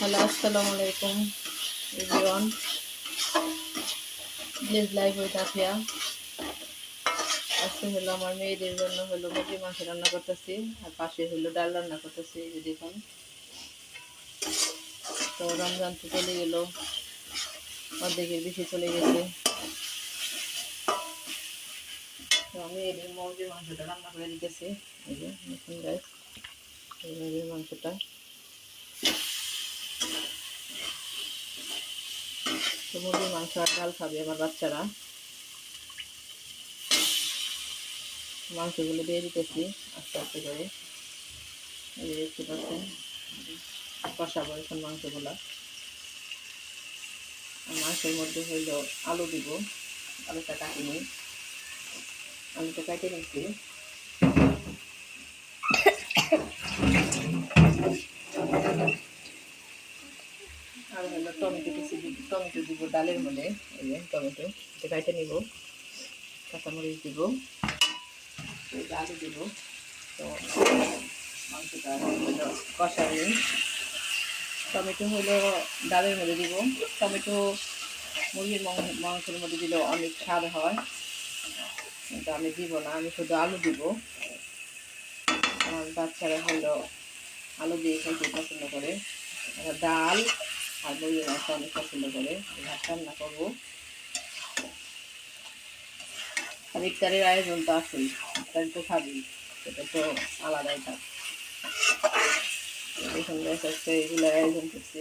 Hello, আসসালামু আলাইকুম, everyone. Please live with Afia আজকে হলো আমার মেয়েদের জন্য হলো মুরগি মাংস রান্না করতেছি, আর পাশে হলো ডাল রান্না করতেছি, এই দেখুন। তো রমজান তো চলে গেল, অর্ধেকের বেশি চলে গেছে। তো আমি এই মুরগির মাংসটা রান্না করে দিতেছি, এই যে, দেখুন গাছ এই মাংসটা। তো মুরগির মাংস আর ডাল খাবে আমার বাচ্চারা। মাংসগুলো দিয়ে দিতেছি আস্তে আস্তে করে। এই দেখতে পাচ্ছেন, কষাবো এখন মাংসগুলো। মাংসের মধ্যে হইল আলু দিব, আলুটা কাটিনি আলুটা কাটে নিচ্ছি। আর হলো টমেটো কিছু দিব, টমেটো দিব, ডালের মধ্যে, এই যে টমেটো, এটা কাটে নিব, কাঁচামরিচ দিব আলু দিব, তো মাংসটা হলো কষাই টমেটো হলো ডালের মধ্যে দিব, টমেটো মুরগির মাংসের মধ্যে দিলে অনেক স্বাদ হয়, কিন্তু আমি দিব না, আমি শুধু আলু দিব। আমার বাচ্চারা হলো আলু দিয়ে খাইতে পছন্দ করে। ডাল আর মুরগির মাংস অনেক পছন্দ করে। ভাত রান্না করব। আর ইফতারের আয়োজন তো আছেই। ইফতারি তো খাবি সেটা তো আলাদাই থাক। এখন এগুলোর আয়োজন করছি।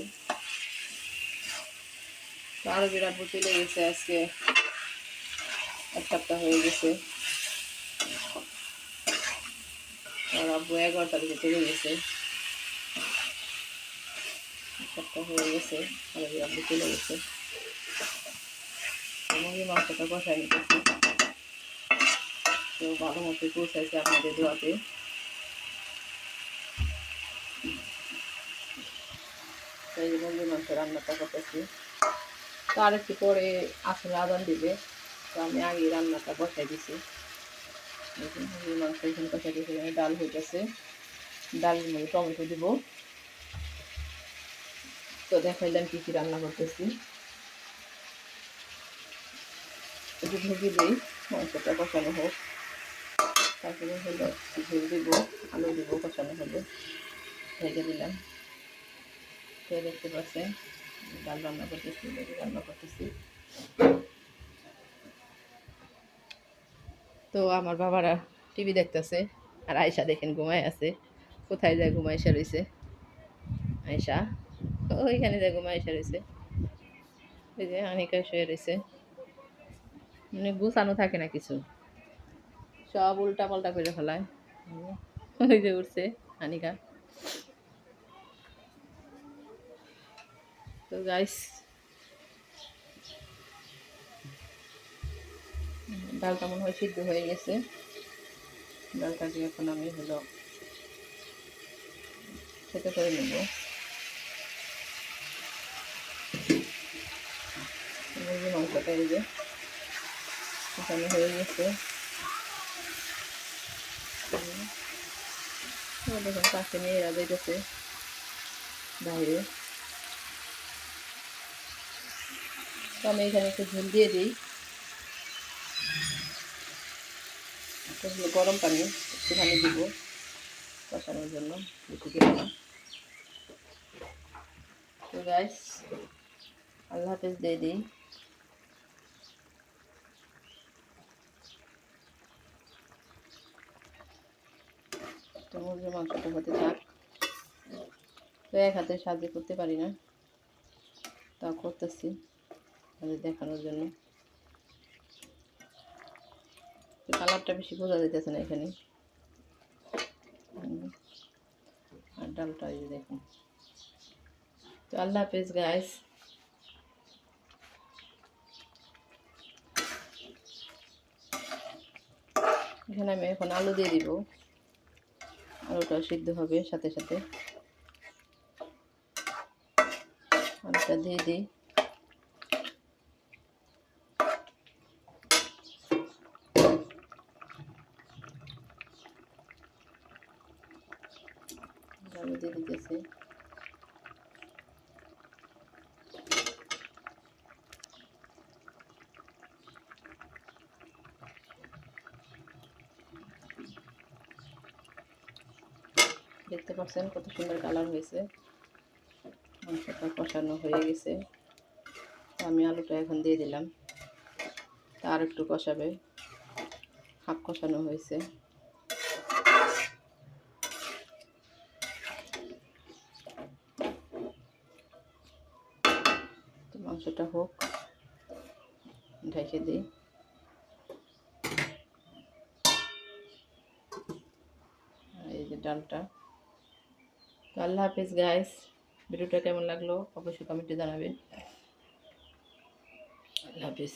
তো আরও বিরাট চলে গেছে আজকে। এক সপ্তাহ হয়ে গেছে। আর আব্বু এগারো তারিখে চলে গেছে। সপ্তাহ হয়ে গেছে বিরাট চলে গেছে। মুরগি মাংসটা কষাই নিতেছি। তো ভালো মতো পৌঁছাইছে আপনাদের দোয়াতে। এই যে মাংস রান্নাটা করতেছি। তো আরেকটু পরে আসলে আদান দিবে। তো আমি আগে রান্নাটা বসাই দিছি। মুরগির মাংস এখানে কষাই দিয়েছি ডাল হইতেছে। ডালের মধ্যে টমেটো দিব। তো দেখাইলাম কী কী রান্না করতেছি। একটু ঢুকে দিই, মাংসটা কষানো হোক। তারপরে হলো ঝোল দিব, আলু দিব, কষানো হলো। ভেজে দিলাম তো দেখতে পাচ্ছেন, ডাল রান্না করতেছি রান্না করতেছি। তো আমার বাবারা টিভি দেখতেছে, আর আয়সা দেখেন ঘুমায় আছে। কোথায় যায় ঘুমায় ঘুমাইসা রয়েছে? আয়সা ওইখানে যায় ঘুমাইসা রয়েছে। ওই যে আনিকা শুয়ে রয়েছে। মানে গুছানো থাকে না কিছু। সব উল্টা পাল্টা করে ফেলায়। ওই যে উঠছে আনিকা। তো গাইস ডালটা মনে হয় সিদ্ধ হয়ে গেছে। ডালটাকে এখন আমি হলো খেতে করে নেব। মুরগি মাংসটা এই যে, এখানে হয়ে গেছে। দেখুন, পাশে মেয়েরা যাইতেছে বাইরে। আমি এখানে একটু ঝোল দিয়ে দিই। গরম পানি একটুখানি দিব কষানোর জন্য তো গাইস আল্লাহ হাফেজ দিয়ে দিই। মুরগির মাংসটা হতে থাক। তো এক হাতে সাহায্য করতে পারি না। তাও করতেছি, তাদের দেখানোর জন্য। তো কালারটা বেশি বোঝা যেতেছে না এখানে। আর ডালটা এই দেখুন। তো আল্লাহ হাফেজ গাইস এখানে আমি এখন আলু দিয়ে দিব। আলুটা সিদ্ধ হবে সাথে সাথে। আলুটা দিয়ে দিই। আমি দিয়ে দিতেছি। দেখতে পাচ্ছেন কত সুন্দর কালার হয়েছে। মাংসটা কষানো হয়ে গেছে। আমি আলুটা এখন দিয়ে দিলাম। আর একটু কষাবে। হাফ কষানো হয়েছে। মাংসটা হোক, ঢেকে দিই। এই যে ডালটা। তো আল্লাহ হাফিজ গাইস ভিডিওটা কেমন লাগল? অবশ্যই কমেন্টে জানাবেন। আল্লাহ হাফিজ।